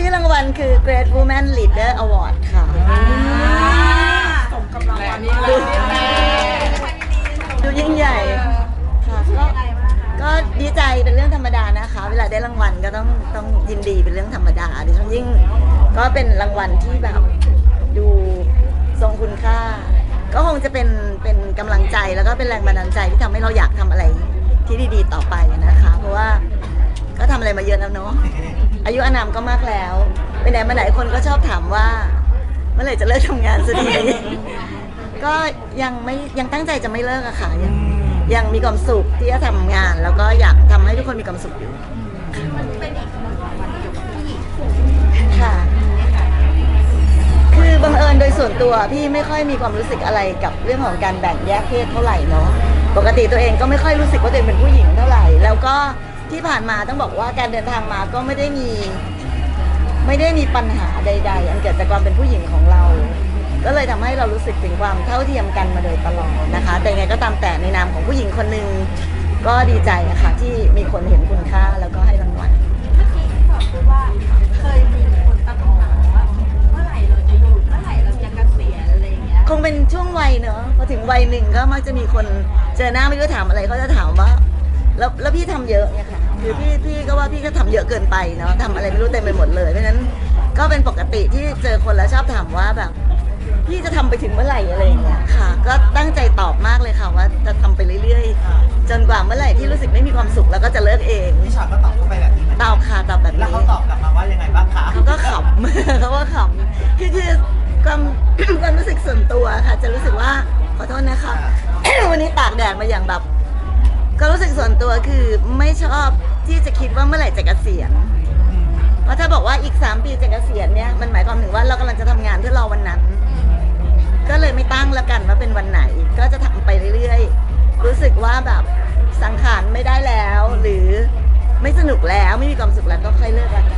ชื่อรางวัลคือ Great Woman Leader Award ค่ะ สมกำลังวันนี้เลดูยดูยิ่งใหญ่ค่ะก็ก็ดีใจเป็นเรื่องธรรมดานะคะ เวลาได้รางวัลก็ต้องต้องยินดีเป็นเรื่องธรรมดาดิฉันยิ่งก็เป็นรางวัลที่แบบดูทรงคุณค่า ก็คงจะเป็นเป็นกำลังใจแล้วก็เป็นแรงบันดาลใจที่ทำให้เราอยากทำอะไรที่ดีๆต่อไปนะคะ เพราะว่าก็ ทำอะไรมาเยอะแล้วเนาะอายุอานามก็มากแล้วไปไหนมาไหนคนก็ชอบถามว่า เมื่อไหร่จะเลิกทำงานสักทีก็ยังไม่ยังตั้งใจจะไม่เลิกอะค่ะยังยังมีความสุขที่จะทำงาน แล้วก็อยากทำให้ทุกคนมีความสุขอยู่ค่ะ คือบังเอิญโดยส่วนตัวพี่ไม่ค่อยมีความรู้สึกอะไรกับเรื่องของการแบ่งแยกเพศเท่าไหร่เนาะปกติตัวเองก็ไม่ค่อยรู้สึกว่าตัวเองเป็นผู้หญิงเท่าไหร่ แล้วก็ ที่ผ่านมาต้องบอกว่าการเดินทางมาก็ไม่ได้มีไม่ได้มีปัญหาใด ๆ อันเกิดจากความเป็นผู้หญิงของเรา ก็เลยทำให้เรารู้สึกถึงความเท่าเทียมกันมาโดยตลอดนะคะ แต่ยังไงก็ตามแต่ในนามของผู้หญิงคนหนึ่งก็ดีใจอะค่ะที่มีคนเห็นคุณค่าแล้วก็ให้รางวัลเมื่อกี้ที่บอกพูดว่าเคยมีคนตั้งคำถามว่าเมื่อไหร่เราจะหยุดเมื่อไหร่เราจะเกษียณอะไรอย่างเงี้ยคงเป็นช่วงวัยเนอะพอถึงวัยหนึ่งก็มักจะมีคนเจอหน้าไม่รู้จะถามอะไรเขาจะถามว่า แล้วแล้วพี่ทำเยอะไงค่ะ คือพี่พี่ก็ว่าพี่ก็ทำเยอะเกินไปเนาะทำอะไรไม่รู้เต็มไปหมดเลยเพราะฉะนั้นก็เป็นปกติที่เจอคนแล้วชอบถามว่าแบบพี่จะทำไปถึงเมื่อไหร่อะไรอย่างเงี้ยค่ะ ก็ตั้งใจตอบมากเลยค่ะว่าจะทำไปเรื่อยๆ จนกว่าเมื่อไหร่ที่รู้สึกไม่มีความสุขแล้วก็จะเลิกเอง อบที่จะคิดว่าเมื่อไหร่จะเกษียณเพราะถ้าบอกว่าอีก 3 ปีจะเกษียณเนี่ยมันหมายความถึงว่าเรากำลังจะทำงานเพื่อรอวันนั้น ก็เลยไม่ตั้งแล้วกันว่าเป็นวันไหน ก็จะทำไปเรื่อยๆ รู้สึกว่าแบบสังขารไม่ได้แล้ว หรือไม่สนุกแล้วไม่มีความสุขแล้วก็ค่อยเลิกละกัน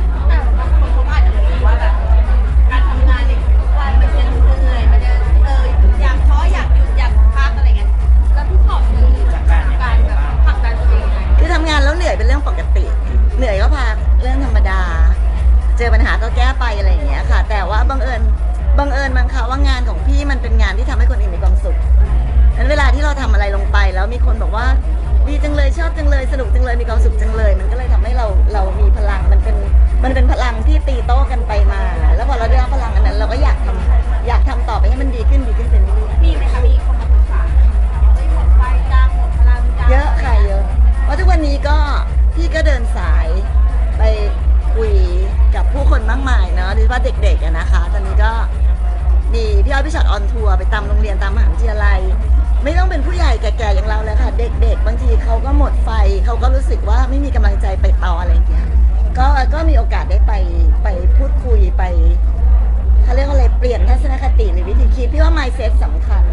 จังเลยชอบจังเลยสนุกจังเลยมีความสุขจังเลย มันก็เลยทำให้เราเรามีพลังมันเป็นมันเป็นพลังที่ตีโต้กันไปมา แล้วพอเราได้รับพลังอันนั้น เราก็อยากทำอยากทำต่อไปให้มันดีขึ้นดีขึ้นเป็นเรื่อยๆมีไหมคะมีคนมาปรึกษาไหมคะว่าเอ้ยหมดไฟจังหมดพลังจังเยอะค่ะเยอะเพราะทุกวันนี้ก็พี่ก็เดินสายไปคุยกับผู้คนมากมายเนาะโดยเฉพาะเด็กๆอะนะคะ ตอนนี้ก็มีพี่อ้อยพี่ชอตออนทัวร์ไปตามโรงเรียนตามมหาวิทยาลัย ไม่ต้องเป็นผู้ใหญ่แก่ๆอย่าง เด็กๆ บางทีเขาก็หมดไฟเขาก็รู้สึกว่าไม่มีกำลังใจไปต่ออะไรอย่างเงี้ยก็ก็มีโอกาสได้ไปไปพูดคุยไปเขาเรียกว่าอะไรเปลี่ยนทัศนคติหรือวิธีคิดพี่ว่า mindset สำคัญ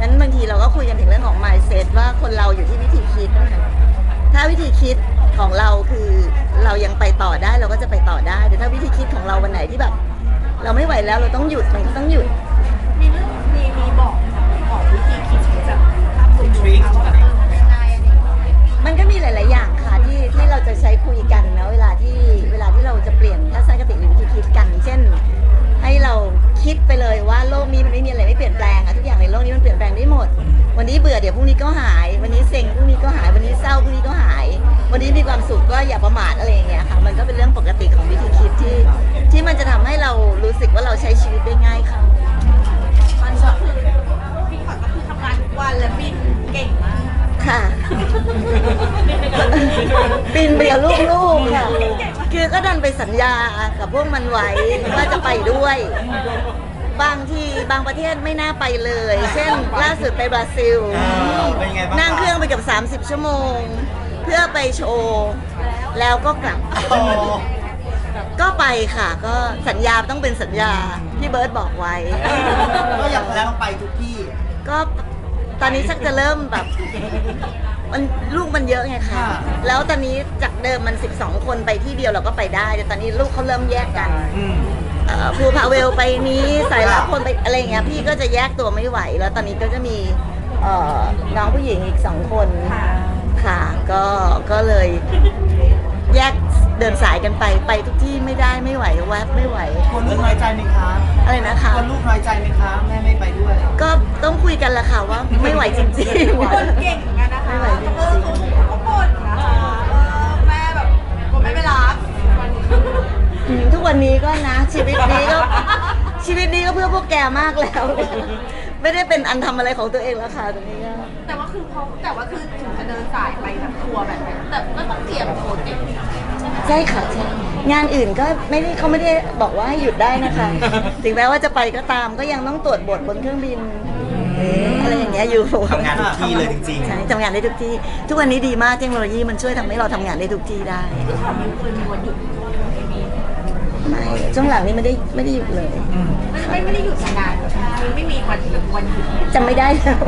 นั้นบางทีเราก็คุยกันถึงเรื่องของ mindset ว่าคนเราอยู่ที่วิธีคิดนะคะถ้าวิธีคิดของเราคือเรายังไปต่อได้เราก็จะไปต่อได้แต่ถ้าวิธีคิดของเราวันไหนที่แบบ เราไม่ไหวแล้วเราต้องหยุดมันก็ต้องหยุดมีเรื่องมีมีบอกไหมคะบอกวิธีคิดแบบภาพรวมๆเขาแบบเออทำ มันก็มีหลาย ๆ อย่างค่ะที่ที่เราจะใช้คุยกันนะเวลาที่เวลาที่เราจะเปลี่ยนทัศนคติหรือวิธีคิดกัน เช่น ให้เราคิดไปเลยว่าโลกนี้มันไม่มีอะไรไม่เปลี่ยนแปลงอะทุกอย่างในโลกนี้มันเปลี่ยนแปลงได้หมด วันนี้เบื่อเดี๋ยวพรุ่งนี้ก็หาย วันนี้เซ็งพรุ่งนี้ก็หายวันนี้เศร้าพรุ่งนี้ก็หาย วันนี้มีความสุขก็อย่าประมาทอะไรอย่างเงี้ยค่ะ มันก็เป็นเรื่องปกติของวิธีคิดที่ ที่มันจะทำให้เรารู้สึกว่าเราใช้ชีวิตได้ง่ายขึ้นมันก็คือพี่ขวัญก็คือทำงานทุกวันและบินเก่งมาก ค่ะบินไปกับลูกๆค่ะ คือก็ดันไปสัญญากับพวกมันไว้ว่าจะไปด้วย บางทีบางประเทศไม่น่าไปเลย เช่น ล่าสุดไปบราซิลอ่าเป็นไงบ้าง นั่งเครื่องไปเกับ 30 ชั่วโมง เพื่อไปโชว์แล้วก็กลับ โอ้ก็ไปค่ะ ก็สัญญาต้องเป็นสัญญาที่เบิร์ตบอกไว้ ก็อย่างแล้วไปทุกที่ ก็ ตอนนี้ชักจะเริ่มแบบ มันลูกมันเยอะไงคะค่ะแล้วตอนนี้จากเดิมมัน 12 คนไปที่เดียวเราก็ไปได้แต่ตอนนี้ลูกเขาเริ่มแยกกันอืมเอ่อภูพาเวลไปนี้สายลับคนไปอะไรอย่างเงี้ยพี่ก็จะแยกตัวไม่ไหว แล้วตอนนี้ก็จะมีเอ่อน้องผู้หญิงอีกสองคนค่ะก็ก็เลยแยก เดินสายกันไปไปทุกที่ไม่ได้ไม่ไหวแวบไม่ไหว คนลูกน้อยใจไหมคะอะไรนะคะ คนลูกน้อยใจไหมคะแม่ไม่ไปด้วยก็ต้องคุยกันละค่ะว่าไม่ไหวจริงคนเก่งเหมือนกันนะคะไม่ไหวจริงเออเขาบ่นนะคะเออแม่แบบผมไม่ไปรับๆอืมทุกวันนี้ก็นะ ชีวิตนี้ก็ ชีวิตนี้ก็เพื่อพวกแกมากแล้ว ไม่ได้เป็นอันทำอะไรของตัวเองแล้วค่ะตอนนี้ก็แต่ว่าคือเขาแต่ว่าคือถึงจะเดินสายไปแบบทัวร์แบบนี้แต่ก็ต้องเตรียมโปรเจกต์ ใช่ค่ะใช่งานอื่นก็ไม่ได้เขาไม่ได้บอกว่าให้หยุดได้นะคะ ถึงแม้ว่าจะไปก็ตามก็ยังต้องตรวจบทบนเครื่องบินอะไรอย่างเงี้ยอยู่ทำงานทุกที่เลยจริงใช่ทำงานได้ทุกที่ ทุกวันนี้ดีมากเทคโนโลยีมันช่วยทำให้เราทำงานได้ทุกที่ได้มีคนมีวันหยุดไม่ช่วงหลังนี้ไม่ได้ไม่ได้หยุดเลยไม่ไม่ไม่ได้หยุดนานมันไม่มีวันวันหยุดจำไม่ได้แล้ว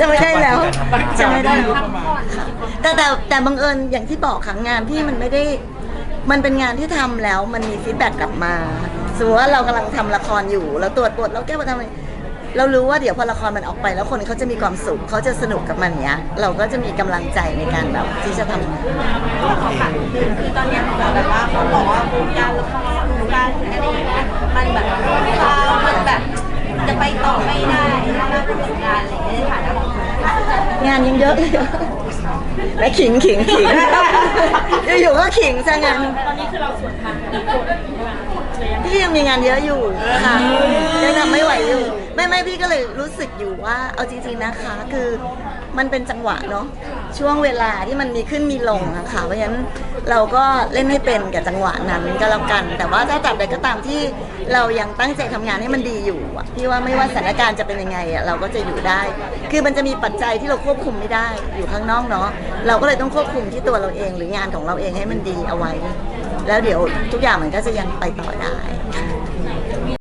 จำไม่ได้แล้วจำไม่ได้แล้วพักผ่อนแต่แต่แต่บังเอิญอย่างที่บอกค่ะงานที่มันไม่ได้ มันเป็นงานที่ทำแล้วมันมีฟีดแบ็กกลับมาสมมติว่าเรากำลังทำละครอยู่เราตรวจบทเราแก้มาทำอะไรเรารู้ว่าเดี๋ยวพอละครมันออกไปแล้วคนเขาจะมีความสุขเขาจะสนุกกับมันเนี้ย เราก็จะมีกำลังใจในการแบบที่จะทำขอค่ะคือคือตอนเนี้ยเหมือนแบบว่าเขาบอกว่าวงการละครวงการอะไรอย่างเงี้ยมันแบบคลาวมันแบบ จะไปต่อไม่ได้ถ้าเราทำงานอะไรอย่างเงี้ยในฐานะของคนงานยังเยอะเลยและขิงขิงขิงอยู่ๆก็ขิงซะงั้นตอนนี้คือเราสวนทางกันกดใช่ไหมเลยยังพี่ยังมีงานเยอะอยู่ค่ะยังทำไม่ไหวอยู่ ไม่ไม่พี่ก็เลยรู้สึกอยู่ว่า เอาจริง ๆนะคะ คือมันเป็นจังหวะเนาะช่วงเวลาที่มันมีขึ้นมีลงอะค่ะเพราะฉะนั้นเราก็เล่นให้เป็นกับจังหวะนั้นก็แล้วกัน แต่ว่าถ้าตัดใดก็ตามที่เรายังตั้งใจทำงานให้มันดีอยู่อะพี่ว่าไม่ว่าสถานการณ์จะเป็นยังไงอะเราก็จะอยู่ได้ คือมันจะมีปัจจัยที่เราควบคุมไม่ได้อยู่ข้างนอกเนาะเราก็เลยต้องควบคุมที่ตัวเราเองหรืองานของเราเองให้มันดีเอาไว้ แล้วเดี๋ยวทุกอย่างมันก็จะยังไปต่อได้